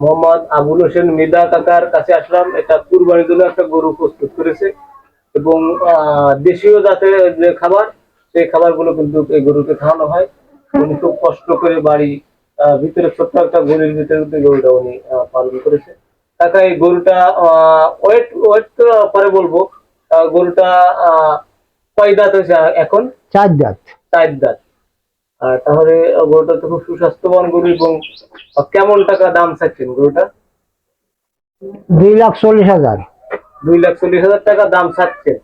মোহাম্মদ আবুল হোসেন মৃদা কাকার কাছে আসলাম। এটা কুরবানির জন্য একটা গরু প্রস্তুত করেছে। এবং দেশীয় জাতের যে খাবার সেই খাবারগুলো কিন্তু এই গরুকে খাওয়ানো হয়। উনি খুব কষ্ট করে বাড়ি ভিতরে ছোট্ট একটা গরুর ভিতরে কিন্তু গরুটা উনি পালন করেছে। কাকা এই গরুটা ওয়েট ওয়েট পরে বলব। গরুটা আহ, কয় দাঁত হয়েছে এখন? চার দাঁত। চার দাঁত। আর তাহলে গরুটা তো খুব সুস্বাস্থ্যবান গরু এবং কেমন টাকা দাম চাচ্ছেন গরুটা? দুই লাখ চল্লিশ হাজার। দুই লাখ চল্লিশ হাজার টাকা দাম চাচ্ছেন।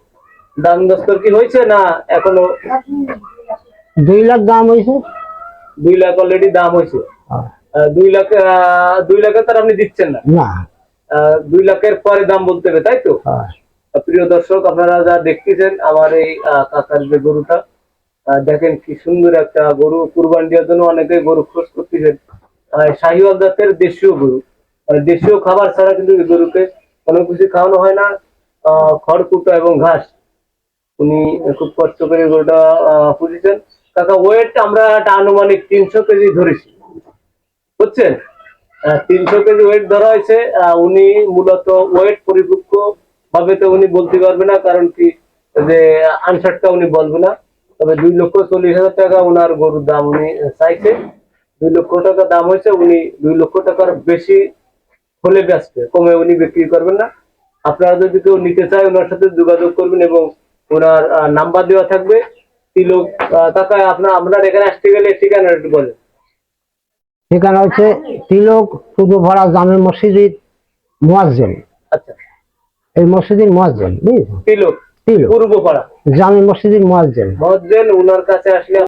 দাম দস্তর কি হয়েছে না এখনও? দুই লাখ দাম হয়েছে। দুই লাখ অলরেডি দাম হয়েছে। হ্যাঁ। দুই লাখ দুই লাখে তার আপনি দিচ্ছেন না। না। দুই লাখের পরে দাম বলতে হবে তাই তো? হ্যাঁ। প্রিয় দর্শক আপনারা যা দেখতেছেন আমার এই কাকার যে গরুটা দেখেন কি সুন্দর একটা গরু কুরবান দেওয়ার জন্য অনেকে গরু খোঁজ করতেছেন। শাহিওয়াল জাতের দেশীয় গরু। মানে দেশীয় খাবার ছাড়া কিন্তু গরুকে কোনো কিছু খাওয়ানো হয় না। আহ, খড়কুটো এবং ঘাস। উনি খুব কষ্ট করে গরুটা পুষেছেন কাকা ওয়েট আমরা একটা আনুমানিক তিনশো কেজি ধরেছি। বুঝছেন? তিনশো কেজি ওয়েট ধরা হয়েছে। উনি মূলত ওয়েট পরিপক্ক ভাবে তো উনি বলতে পারবে না কারণ কি যে আনসারটা উনি বলবে না। তবে দুই লক্ষ চল্লিশ হাজার টাকা ওনার গরুর দাম উনি চাইছে। দুই লক্ষ টাকা দাম হয়েছে উনি দুই লক্ষ টাকার বেশি হলে ব্যস্ত কমে উনি বিক্রি করবেন না। আপনারা যদি কেউ নিতে চায় ওনার সাথে যোগাযোগ করবেন এবং ওনার নাম্বার দেওয়া থাকবে। তিলক টাকা আপনার আপনার এখানে আসতে গেলে ঠিকানা একটু বলেন। সেখানে হচ্ছে তিলক পূর্ব ভরা জামে মসজিদের মোয়াজ্জেন আচ্ছা। এই মসজিদের মোয়াজ্জেন বুঝেছ তিলক তিলক। পূর্বপাড়া জামে মসজিদের ওনার কাছে আসলে